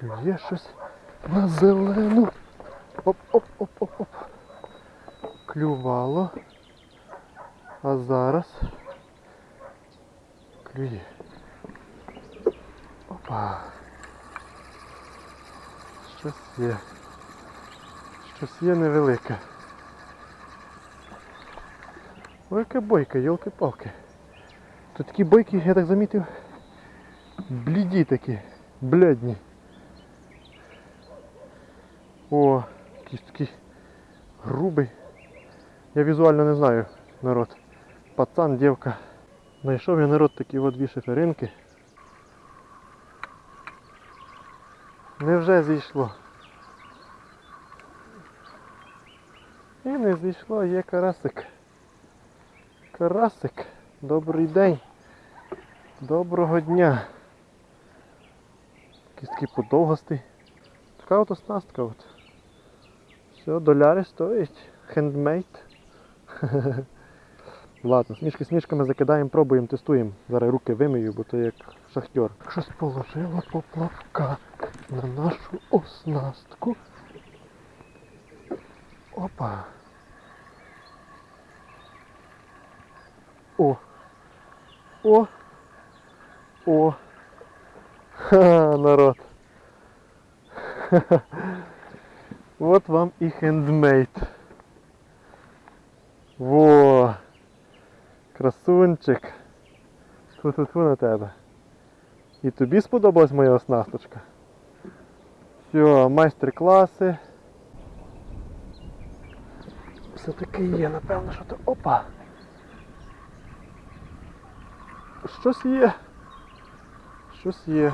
Клює щось на зелену. Оп-оп-оп-оп-оп. Клювало. А зараз клює. Опа. Щось є. Щось є невелике. Яка бойка, йолки-палки. Тут такі бойки, я так замітив, бліді такі, блядні. О, якийсь такий грубий. Я візуально не знаю народ. Пацан, дівка. Знайшов я народ такі от дві шиферинки. Невже зійшло? І не зійшло, є карасик. Карасик, добрий день. Доброго дня. Такий подовгостий. Така от оснастка от. Все, доляри стоїть. Хендмейд. Ладно, смішки смішками закидаємо, пробуємо, тестуємо. Зараз руки вимию, бо то як шахтер. Щось положило поплавка на нашу оснастку. Опа. О. О. О. Ха, народ. Ха-ха. Вот вам і хендмейд. Во. Красунчик. Тьфу-тьфу-тьфу на тебе. І тобі сподобалась моя оснасточка. Все, майстер-класи. Все-таки є, напевно, що то. Опа! Щось є. Щось є.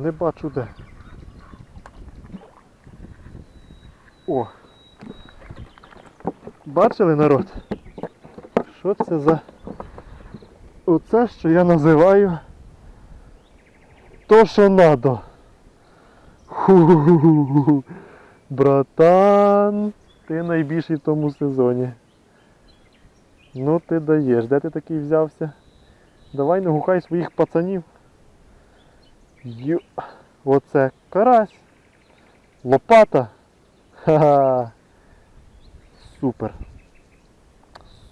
Не бачу де. О! Бачили народ? Що це за оце, що я називаю то, що надо. Ху-ху-ху-ху. Братан, ти найбільший в тому сезоні. Ну ти даєш, де ти такий взявся? Давай не гукай своїх пацанів. Ю... Оце карась. Лопата. Ха-ха. Супер.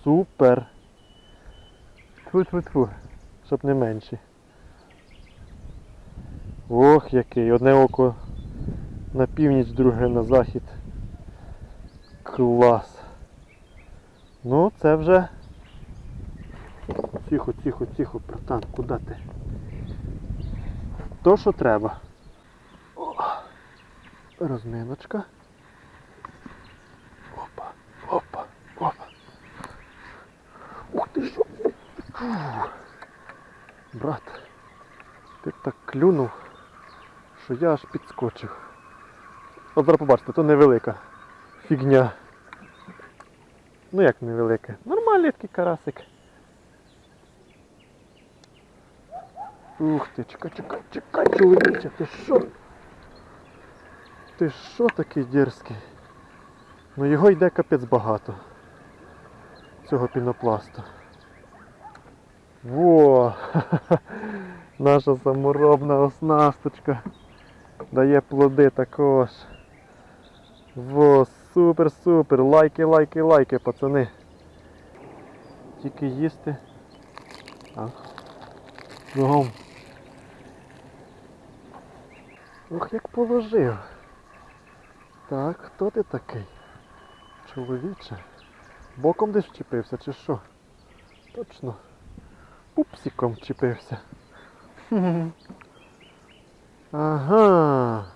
Супер. Тьфу-тьфу-тьфу. Щоб не менші. Ох, який. Одне око на північ, друге на захід. Клас. Ну, це вже. Тихо, тихо, тихо, братан, куди ти? То, що треба. О, розминочка. Опа, опа, опа. Ух ти що! Брат, ти так клюнув, що я аж підскочив. От зараз побачите, то невелика фігня. Ну як невелике? Нормальний такий карасик. Ух ти, чекай, чекай, чекай, чоловіче, ти що? Ти що такий дерзкий? Ну його йде капець багато. Цього пінопласту. Во! Наша саморобна оснасточка дає плоди також. Во, супер-супер! Лайки, лайки, лайки, пацани. Тільки їсти. А. Бігом. Ох, як положив. Так, хто ти такий? Чоловіче. Боком десь вчепився чи що? Точно. Пупсиком вчепився. Ага.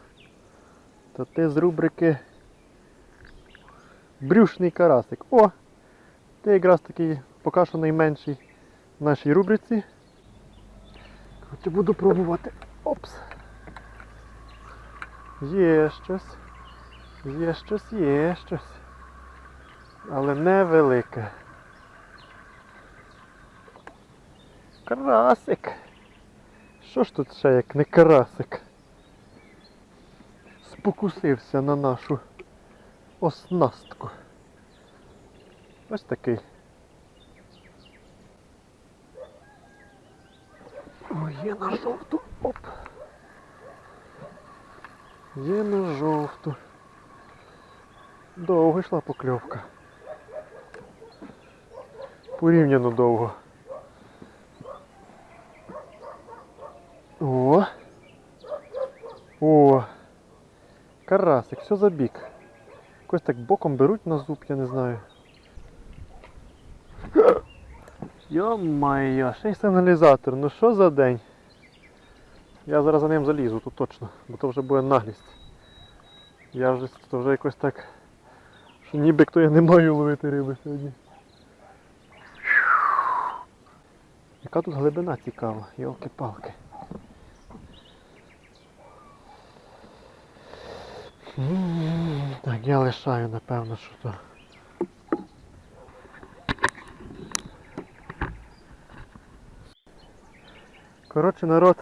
То ти з рубрики Брюшний карасик. О! Ти якраз такий поки що найменший в нашій рубриці. Коротше, буду пробувати. Опс. Є щось. Є щось, є щось. Але невелике. Карасик. Що ж тут ще як не карасик? Спокусився на нашу оснастку. Ось такий. Ой, є на жовту. Є на жовту. Довго йшла покльовка. Порівняно довго. О. О. Карасик, все за бік. Якось так боком беруть на зуб, я не знаю. Йо-майо, ще й сигналізатор, ну що за день? Я зараз за ним залізу, тут точно, бо то вже буде наглість. Я вже то вже якось так. Що ніби хто я не маю ловити риби сьогодні. Яка тут глибина цікава, йолки-палки. Так, я лишаю, напевно, що то. Коротше, народ,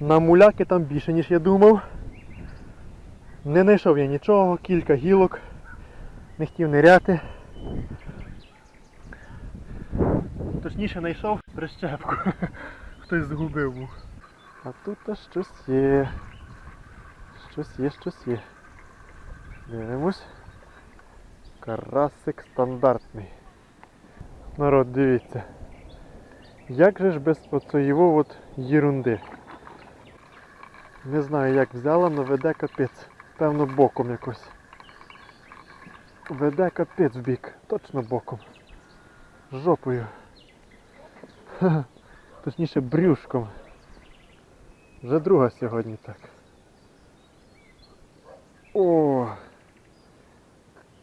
на муляки там більше, ніж я думав. Не знайшов я нічого, кілька гілок, не хотів ниряти. Точніше знайшов прищепку. Хтось згубив був. А тут та щось є. Щось є, щось є. Дивимось. Карасик стандартний. Народ, дивіться. Як же ж без оцієї от єрунди? Не знаю як взяла, але веде капець. Певно боком якось. Веде капець в бік. Точно боком. Жопою. Ха-ха. Точніше брюшком. Вже друга сьогодні так. О!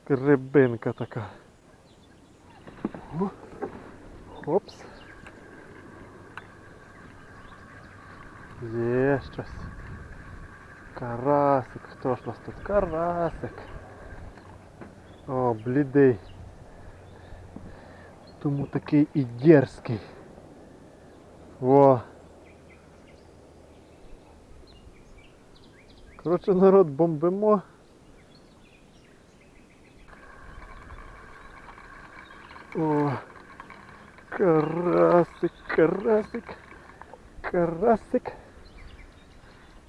Рибинка така. Хопс. Є щось. Карасик. Хто ж у нас тут? Карасик. О, блідий. Тому такий і дерзкий. Во. Коротше, народ бомбимо. О, карасик, карасик, карасик.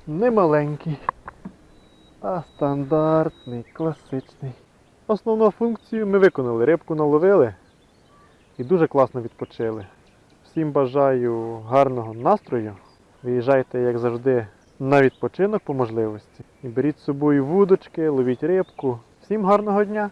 Не маленький, а стандартний, класичний. Основну функцію ми виконали. Рибку наловили і дуже класно відпочили. Всім бажаю гарного настрою. Виїжджайте, як завжди, на відпочинок по можливості. І беріть з собою вудочки, ловіть рибку. Всім гарного дня!